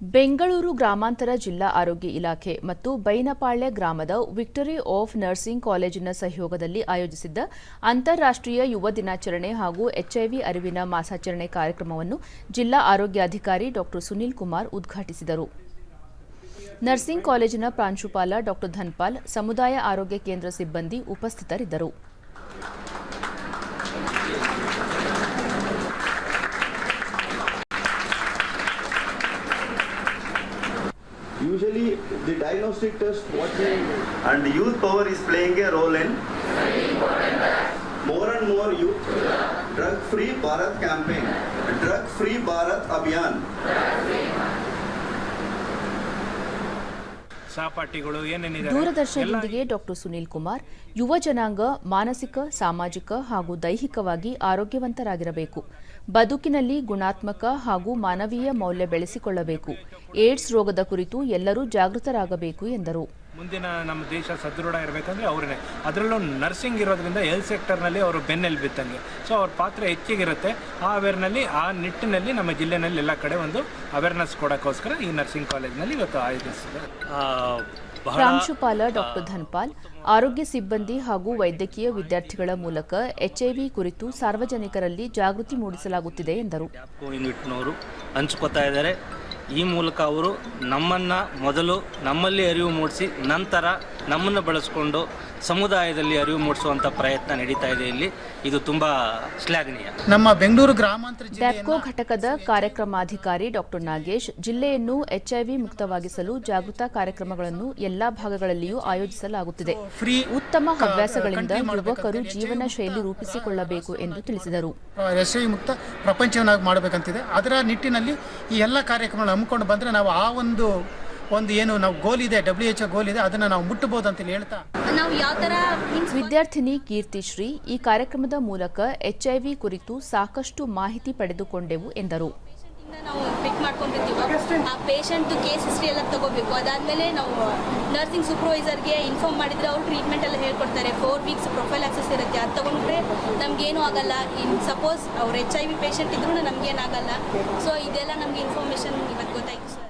ಬೆಂಗಳೂರು ಗ್ರಾಮಾಂತರ ಜಿಲ್ಲಾ ಆರೋಗ್ಯ ಇಲಾಖೆ ಮತ್ತು ಬೈನಪಾಳ್ಯ ಗ್ರಾಮದ ವಿಕ್ಟರಿ ಆಫ್ ನರ್ಸಿಂಗ್ ಕಾಲೇಜಿನ ಸಹಯೋಗದಲ್ಲಿ ಆಯೋಜಿಸಿದ್ದ ಅಂತಾರಾಷ್ಟ್ರೀಯ ಯುವ ದಿನಾಚರಣೆ ಹಾಗೂ ಎಚ್ಐವಿ ಅರಿವಿನ ಮಾಸಾಚರಣೆ ಕಾರ್ಯಕ್ರಮವನ್ನು ಜಿಲ್ಲಾ ಆರೋಗ್ಯಾಧಿಕಾರಿ ಡಾ ಸುನೀಲ್ ಕುಮಾರ್ ಉದ್ಘಾಟಿಸಿದರು. ನರ್ಸಿಂಗ್ ಕಾಲೇಜಿನ ಪ್ರಾಂಶುಪಾಲ ಡಾ ಧನ್ಪಾಲ್, ಸಮುದಾಯ ಆರೋಗ್ಯ ಕೇಂದ್ರ ಸಿಬ್ಬಂದಿ ಉಪಸ್ಥಿತರಿದ್ದರು. Usually, the diagnostic test, we and youth power is playing a role in more and more youth drug free Bharat campaign, drug free Bharat Abhiyan. ಸಹಪಾಠಿಗಳು ಏನೇನಿದೆ ದೂರದರ್ಶನದೊಂದಿಗೆ ಡಾಕ್ಟರ್ ಸುನೀಲ್ ಕುಮಾರ್ ಯುವ ಜನಾಂಗ ಮಾನಸಿಕ ಸಾಮಾಜಿಕ ಹಾಗೂ ದೈಹಿಕವಾಗಿ ಆರೋಗ್ಯವಂತರಾಗಿರಬೇಕು. ಬದುಕಿನಲ್ಲಿ ಗುಣಾತ್ಮಕ ಹಾಗೂ ಮಾನವೀಯ ಮೌಲ್ಯ ಬೆಳೆಸಿಕೊಳ್ಳಬೇಕು. ಏಡ್ಸ್ ರೋಗದ ಕುರಿತು ಎಲ್ಲರೂ ಜಾಗೃತರಾಗಬೇಕು ಎಂದರು. ಮುಂದಿನ ನಮ್ಮ ದೇಶ ಸದೃಢ ಇರಬೇಕಂದ್ರೆ ಅವರೇ ಅದರಲ್ಲೂ ನರ್ಸಿಂಗ್ ಇರೋದ್ರಿಂದ ಹೆಲ್ತ್ ಸೆಕ್ಟರ್ನಲ್ಲಿ ಅವರು ಬೆನ್ನೆಲ್ ಬಿತ್ತಂಗೆ ಸೊ ಅವ್ರ ಪಾತ್ರ ಹೆಚ್ಚಿಗಿರುತ್ತೆ. ಆ ಅವೇರ್ನಲ್ಲಿ ಆ ನಿಟ್ಟಿನಲ್ಲಿ ನಮ್ಮ ಜಿಲ್ಲೆನಲ್ಲಿ ಎಲ್ಲ ಕಡೆ ಒಂದು ಅವೇರ್ನೆಸ್ ಕೊಡೋಕ್ಕೋಸ್ಕರ ಈ ನರ್ಸಿಂಗ್ ಕಾಲೇಜ್ನಲ್ಲಿ ಇವತ್ತು ಆಯೋಜಿಸಿದೆ ಆ, ಪ್ರಾಂಶುಪಾಲ ಡಾಕ್ಟರ್ ಧನ್ಪಾಲ್ ಆರೋಗ್ಯ ಸಿಬ್ಬಂದಿ ಹಾಗೂ ವೈದ್ಯಕೀಯ ವಿದ್ಯಾರ್ಥಿಗಳ ಮೂಲಕ ಎಚ್ಐವಿ ಕುರಿತು ಸಾರ್ವಜನಿಕರಲ್ಲಿ ಜಾಗೃತಿ ಮೂಡಿಸಲಾಗುತ್ತಿದೆ ಎಂದರು. ಹಂಚ್ಕೋತಾ ಇದ್ದಾರೆ. ಈ ಮೂಲಕ ಅವರು ನಮ್ಮನ್ನು ಮೊದಲು ನಮ್ಮಲ್ಲಿ ಅರಿವು ಮೂಡಿಸಿ ನಂತರ ನಮ್ಮನ್ನು ಬಳಸ್ಕೊಂಡು ಸಮುದಾಯದಲ್ಲಿ ಅರಿವು ಮೂಡಿಸುವಂಥ ಪ್ರಯತ್ನ ನಡೀತಾ ಇದೆ ಇಲ್ಲಿ. ಇದು ತುಂಬ ಶ್ಲಾಘನೀಯ. ನಮ್ಮ ಬೆಂಗಳೂರು ಗ್ರಾಮಾಂತರ ಜಿಲ್ಲೆಯ ಡ್ಯಾಪ್ಕೋ ಘಟಕದ ಕಾರ್ಯಕ್ರಮಾಧಿಕಾರಿ ಡಾಕ್ಟರ್ ನಾಗೇಶ್ ಜಿಲ್ಲೆಯನ್ನು ಎಚ್ಐವಿ ಮುಕ್ತವಾಗಿಸಲು ಜಾಗೃತಾ ಕಾರ್ಯಕ್ರಮಗಳನ್ನು ಎಲ್ಲಾ ಭಾಗಗಳಲ್ಲಿಯೂ ಆಯೋಜಿಸಲಾಗುತ್ತಿದೆ. ಫ್ರೀ ಉತ್ತಮ ಹವ್ಯಾಸಗಳಿಂದ ಯುವಕರು ಜೀವನ ಶೈಲಿ ರೂಪಿಸಿಕೊಳ್ಳಬೇಕು ಎಂದು ತಿಳಿಸಿದರು. ಎಚ್ಐವಿ ಮುಕ್ತ ಪ್ರಪಂಚವನ್ನಾಗಿ ಮಾಡಬೇಕಂತಿದೆ. ಅದರ ನಿಟ್ಟಿನಲ್ಲಿ ಈ ಎಲ್ಲ ಕಾರ್ಯಕ್ರಮಗಳನ್ನು ಹಮ್ಮಿಕೊಂಡು ಬಂದರೆ ನಾವು ಆ ಒಂದು ಒಂದು ಏನು ನಾವು ಗೋಲ್ ಇದೆ ಡಬ್ಲ್ಯೂ ಎಚ್ ಗೋಲ್ ಇದೆ ಅದನ್ನ ನಾವು ಮುಟ್ಟಬಹುದು ಅಂತ ಹೇಳ್ತಾ. ನಾವು ಯಾವ ತರ ವಿದ್ಯಾರ್ಥಿನಿ ವಿದ್ಯಾರ್ಥಿನಿ ಕೀರ್ತಿಶ್ರೀ ಈ ಕಾರ್ಯಕ್ರಮದ ಮೂಲಕ ಎಚ್ ಐ ವಿ ಕುರಿತು ಸಾಕಷ್ಟು ಮಾಹಿತಿ ಪಡೆದುಕೊಂಡೆವು ಎಂದರು. ನಾವು ಪಿಕ್ ಮಾಡ್ಕೊಂಡಿರ್ತೀವಿ ಆ ಪೇಷಂಟ್ ಕೇಸ್ ಹಿಸ್ಟ್ರಿ ಎಲ್ಲ ತಗೋಬೇಕು. ಅದಾದಮೇಲೆ ನಾವು ನರ್ಸಿಂಗ್ ಸೂಪರ್ವೈಸರ್ಗೆ ಇನ್ಫಾರ್ಮ್ ಮಾಡಿದರೆ ಅವ್ರು ಟ್ರೀಟ್ಮೆಂಟ್ ಎಲ್ಲ ಹೇಳ್ಕೊಡ್ತಾರೆ. ಫೋರ್ ವೀಕ್ಸ್ ಪ್ರೊಫೈಲ್ ಆಕ್ಸಸ್ ಇರುತ್ತೆ. ಅದು ತೊಗೊಂಡ್ರೆ ನಮ್ಗೇನು ಆಗಲ್ಲ. ಇನ್ ಸಪೋಸ್ ಅವ್ರು ಎಚ್ ಐ ವಿ ಪೇಷಂಟ್ ಇದ್ರೂ ನಮಗೇನಾಗಲ್ಲ ಸೊ ಇದೆಲ್ಲ ನಮಗೆ ಇನ್ಫಾರ್ಮೇಷನ್ ಇವತ್ತು ಗೊತ್ತಾಯ್ತು